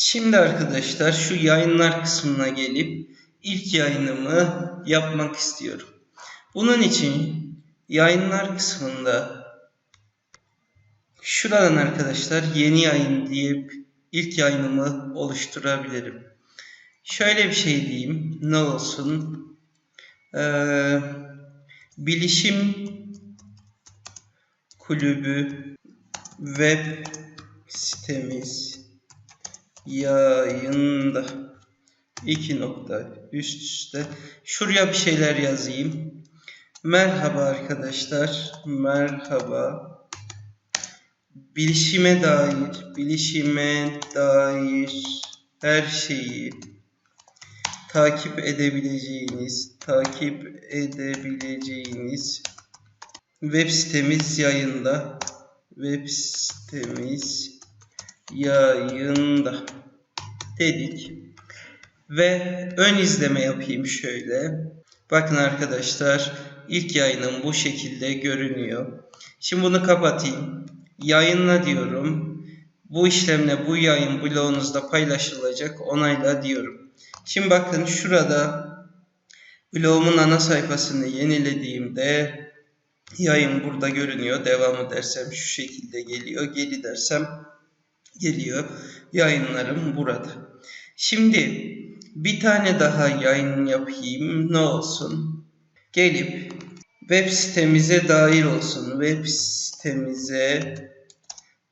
Şimdi arkadaşlar şu yayınlar kısmına gelip ilk yayınımı yapmak istiyorum. Bunun için yayınlar kısmında şuradan arkadaşlar yeni yayın deyip ilk yayınımı oluşturabilirim. Şöyle bir şey diyeyim. Ne olsun? Ee, bilişim kulübü web sitemiz yayında iki nokta üst üste şuraya bir şeyler yazayım. Merhaba arkadaşlar. Merhaba. Bilişime dair, bilişime dair her şeyi takip edebileceğiniz, takip edebileceğiniz web sitemiz yayında. Web sitemiz yayında dedik. Ve ön izleme yapayım şöyle. Bakın arkadaşlar ilk yayınım bu şekilde görünüyor. Şimdi bunu kapatayım. Yayınla diyorum. Bu işlemle bu yayın bloğunuzda paylaşılacak. Onayla diyorum. Şimdi bakın şurada bloğumun ana sayfasını yenilediğimde yayın burada görünüyor. Devamı dersem şu şekilde geliyor. Geri dersem geliyor. Yayınlarım burada. Şimdi bir tane daha yayın yapayım. Ne olsun? Gelip web sitemize dair olsun. Web sitemize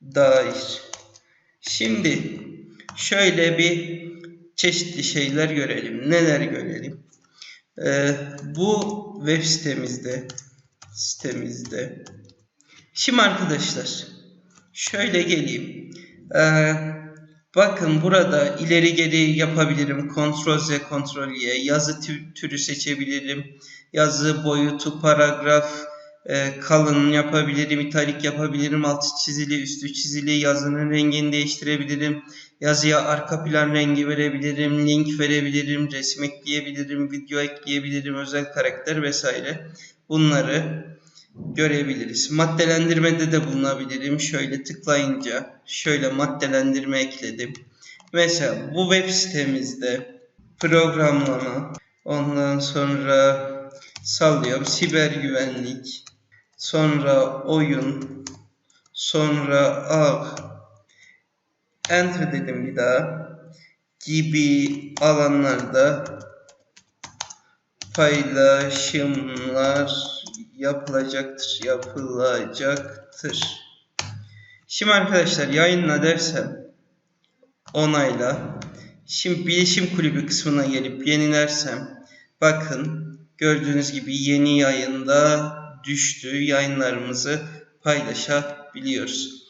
dair. Şimdi şöyle bir çeşitli şeyler görelim. Neler görelim? Ee, bu web sitemizde sitemizde. Şimdi arkadaşlar şöyle geleyim. Ee, bakın burada ileri geri yapabilirim. Ctrl Z, Ctrl Y. Yazı tü- türü seçebilirim. Yazı boyutu, paragraf, e, kalın yapabilirim. italik yapabilirim. Altı çizili, üstü çizili. Yazının rengini değiştirebilirim. Yazıya arka plan rengi verebilirim. Link verebilirim. Resim ekleyebilirim. Video ekleyebilirim. Özel karakter vesaire. Bunları görebiliriz. Maddelendirmede de bulunabilirim. Şöyle tıklayınca şöyle maddelendirme ekledim. Mesela bu web sitemizde programlama, ondan sonra sallıyorum siber güvenlik, sonra oyun, sonra ağ, enter dedim bir daha gibi alanlarda paylaşımlar yapılacaktır, yapılacaktır. Şimdi arkadaşlar yayınla dersem onayla. Şimdi bilişim kulübü kısmına gelip yenilersem bakın gördüğünüz gibi yeni yayında düştü. Yayınlarımızı paylaşabiliyoruz.